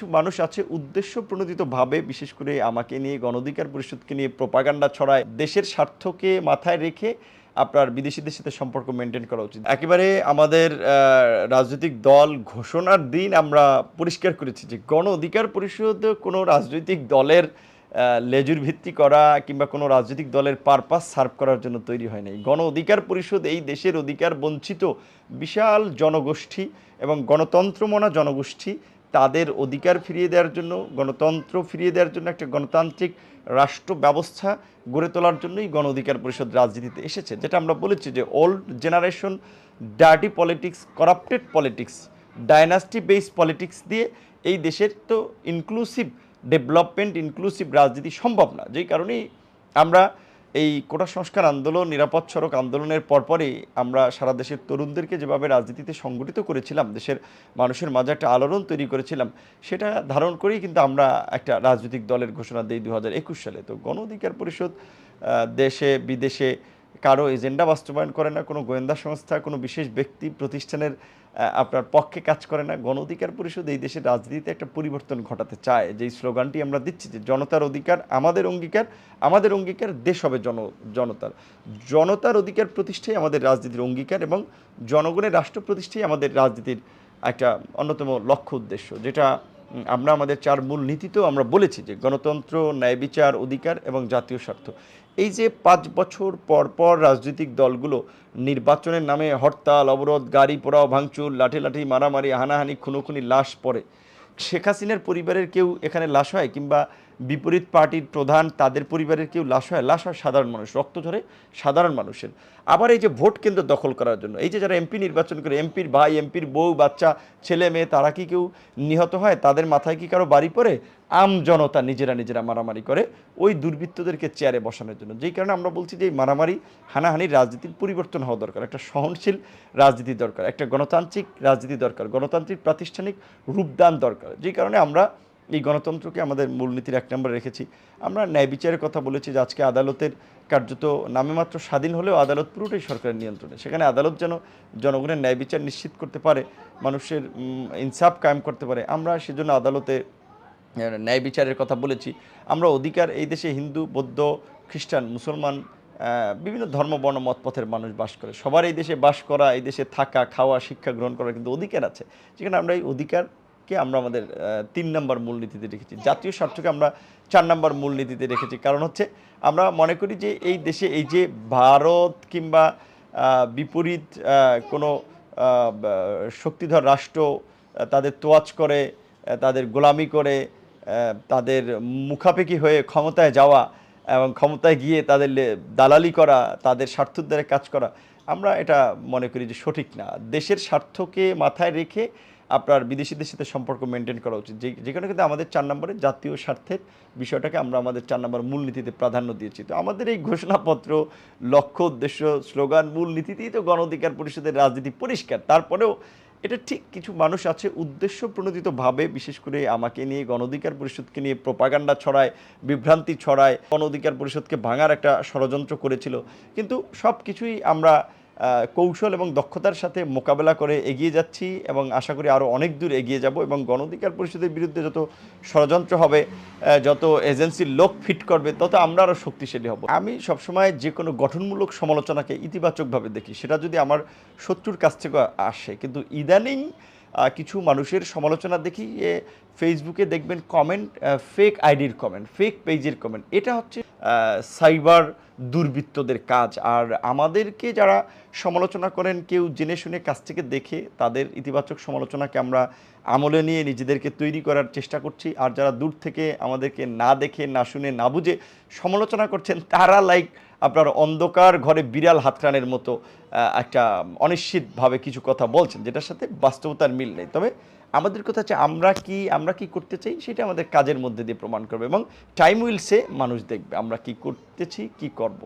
কিছু মানুষ আছে উদ্দেশ্য প্রণোদিতভাবে বিশেষ করে আমাকে নিয়ে, গণঅধিকার পরিষদকে নিয়ে প্রপাগান্ডা ছড়ায়। দেশের স্বার্থকে মাথায় রেখে আপনার বিদেশিদের সাথে সম্পর্ক মেনটেন করা উচিত। একেবারে আমাদের রাজনৈতিক দল ঘোষণার দিন আমরা পরিষ্কার করেছি যে গণ অধিকার পরিষদ কোনো রাজনৈতিক দলের লেজুর ভিত্তি করা কিংবা কোনো রাজনৈতিক দলের পারপাস সার্ভ করার জন্য তৈরি হয় নাই। গণ অধিকার পরিষদ এই দেশের অধিকার বঞ্চিত বিশাল জনগোষ্ঠী এবং গণতন্ত্রমনা জনগোষ্ঠী তাদের অধিকার ফিরিয়ে দেওয়ার জন্য, গণতন্ত্র ফিরিয়ে দেওয়ার জন্য একটা গণতান্ত্রিক রাষ্ট্র ব্যবস্থা গড়ে তোলার জন্যই গণ অধিকার পরিষদ রাজনীতিতে এসেছে। যেটা আমরা বলেছি যে old generation dirty politics corrupted politics dynasty base politics দিয়ে এই দেশের তো ইনক্লুসিভ ডেভেলপমেন্ট ইনক্লুসিভ রাজনীতি সম্ভব না। যেই কারণেই আমরা এই কোটা সংস্কার আন্দোলন, নিরাপদ সড়ক আন্দোলনের পরপরই আমরা সারা দেশের তরুণদেরকে যেভাবে রাজনীতিতে সংগঠিত করেছিলাম, দেশের মানুষের মাঝে একটা আলোড়ন তৈরি করেছিলাম, সেটা ধারণ করেই কিন্তু আমরা একটা রাজনৈতিক দলের ঘোষণা দিই দু হাজার একুশ সালে। তো গণ অধিকার পরিষদ দেশে, বিদেশে কারও এজেন্ডা বাস্তবায়ন করে না, কোনো গোয়েন্দা সংস্থা, কোনো বিশেষ ব্যক্তি প্রতিষ্ঠানের আপনার পক্ষে কাজ করে না, গণ অধিকার পরিষদ এই দেশের রাজনীতিতে একটা পরিবর্তন ঘটাতে চায়। যেই স্লোগানটি আমরা দিচ্ছি যে জনতার অধিকার আমাদের অঙ্গীকার আমাদের অঙ্গীকার দেশ হবে জন, জনতার। জনতার অধিকার প্রতিষ্ঠাই আমাদের রাজনীতির অঙ্গীকার এবং জনগণের রাষ্ট্র প্রতিষ্ঠাই আমাদের রাজনীতির একটা অন্যতম লক্ষ্য উদ্দেশ্য, যেটা আমরা আমাদের চার মূল নীতিতেও আমরা বলেছি যে গণতন্ত্র, ন্যায় বিচার, অধিকার এবং জাতীয় স্বার্থ। এই যে পাঁচ বছর পর পর রাজনৈতিক দলগুলো নির্বাচনের নামে হরতাল, অবরোধ, গাড়ি পোড়াও, ভাঙচুর লাঠি লাঠি মারামারি, হানাহানি, খুনোখুনি, লাশ পড়ে। শেখ হাসিনার পরিবারের কেউ এখানে লাশ হয় কিংবা বিপরীত পার্টির প্রধান তাদের পরিবারের কেউ লাশ হয় লাশ হয় সাধারণ মানুষ, রক্ত ঝরে সাধারণ মানুষের। আবার এই যে ভোট কেন্দ্র দখল করার জন্য, এই যে যারা এমপি নির্বাচন করে, এমপির ভাই, এমপির বউ, বাচ্চা, ছেলে, মেয়ে, তারা কি কেউ নিহত হয়? তাদের মাথায় কি কারও বাড়ি পড়ে? আম জনতা নিজেরা নিজেরা মারামারি করে ওই দুর্বৃত্তদেরকে চেয়ারে বসানোর জন্য। যেই কারণে আমরা বলছি যে এই মারামারি হানাহানির রাজনীতির পরিবর্তন হওয়া দরকার। একটা সহনশীল রাজনীতি দরকার, একটা গণতান্ত্রিক রাজনীতি দরকার, গণতান্ত্রিক প্রাতিষ্ঠানিক রূপদান দরকার। যেই কারণে আমরা এই গণতন্ত্রকে আমাদের মূলনীতির এক নম্বরে রেখেছি। আমরা ন্যায় বিচারের কথা বলেছি যে আজকে আদালতের কার্যত নামে মাত্র স্বাধীন হলেও আদালত পুরোটাই সরকারের নিয়ন্ত্রণে। সেখানে আদালত যেন জনগণের ন্যায় বিচার নিশ্চিত করতে পারে, মানুষের ইনসাফ কায়েম করতে পারে, আমরা সেজন্য আদালতে ন্যায় বিচারের কথা বলেছি। আমরা অধিকার, এই দেশে হিন্দু, বৌদ্ধ, খ্রিস্টান, মুসলমান বিভিন্ন ধর্ম, বর্ণ মতপথের মানুষ বাস করে। সবার এই দেশে বাস করা, এই দেশে থাকা, খাওয়া, শিক্ষা গ্রহণ করার কিন্তু অধিকার আছে। যেখানে আমরা এই অধিকারকে আমরা আমাদের তিন নম্বর মূলনীতিতে রেখেছি। জাতীয় স্বার্থকে আমরা চার নম্বর মূলনীতিতে রেখেছি। কারণ হচ্ছে আমরা মনে করি যে এই দেশে এই যে ভারত কিংবা বিপরীত কোনো শক্তিধর রাষ্ট্র তাদের তোয়াজ করে তাদের গোলামি করে তাদের মুখাপেকি হয়ে ক্ষমতায় যাওয়া এবং ক্ষমতায় গিয়ে তাদের দালালি করা, তাদের স্বার্থোদ্ধারে কাজ করা, আমরা এটা মনে করি যে সঠিক না। দেশের স্বার্থকে মাথায় রেখে আপনার বিদেশিদের সাথে সম্পর্ক মেনটেন করা উচিত। যে, যেখানে কিন্তু আমাদের চার নম্বরে জাতীয় স্বার্থের বিষয়টাকে আমরা আমাদের চার নম্বর মূলনীতিতে প্রাধান্য দিয়েছি। তো আমাদের এই ঘোষণাপত্র, লক্ষ্য, উদ্দেশ্য, স্লোগান, মূলনীতিতেই তো গণ অধিকার পরিষদের রাজনীতি পরিষ্কার। তারপরেও এটা ঠিক কিছু মানুষ আছে উদ্দেশ্য প্রণোদিতভাবে বিশেষ করে আমাকে নিয়ে গণ অধিকার পরিষদকে নিয়ে প্রপাগান্ডা ছড়ায়, বিভ্রান্তি ছড়ায় গণ অধিকার পরিষদকে ভাঙার একটা ষড়যন্ত্র করেছিল। কিন্তু সব কিছুই আমরা কৌশল এবং দক্ষতার সাথে মোকাবেলা করে এগিয়ে যাচ্ছি এবং আশা করি আরও অনেক দূর এগিয়ে যাব এবং গণধিকার পরিষদের বিরুদ্ধে যত ষড়যন্ত্র হবে যত এজেন্সির লোক ফিট করবে, তত আমরা আরও শক্তিশালী হব। আমি সবসময় যে কোনো গঠনমূলক সমালোচনাকে ইতিবাচকভাবে দেখি, সেটা যদি আমার শত্রুর কাছ থেকে আসে, কিন্তু ইদানিং কিছু মানুষের সমালোচনা দেখি, এ ফেসবুকে দেখবেন কমেন্ট ফেক আইডির কমেন্ট ফেক পেজের কমেন্ট এটা হচ্ছে সাইবার দুর্বৃত্তদের কাজ। আর আমাদেরকে যারা সমালোচনা করেন, কেউ জেনে শুনে কাছ থেকে দেখে, তাদের ইতিবাচক সমালোচনাকে আমরা আমলে নিয়ে নিজেদেরকে তৈরি করার চেষ্টা করছি। আর যারা দূর থেকে আমাদেরকে না দেখে, না শুনে, না বুঝে সমালোচনা করছেন, তারা লাইক আপনার অন্ধকার ঘরে বিড়াল হাতরানের মতো একটা অনিশ্চিতভাবে কিছু কথা বলছেন, যেটার সাথে বাস্তবতার মিল নেই। তবে আমাদের কথা হচ্ছে আমরা কি আমরা কি করতে চাই সেটা আমাদের কাজের মধ্যে দিয়ে প্রমাণ করবে এবং টাইম উইলসে মানুষ দেখবে আমরা কি করতেছি কি করব।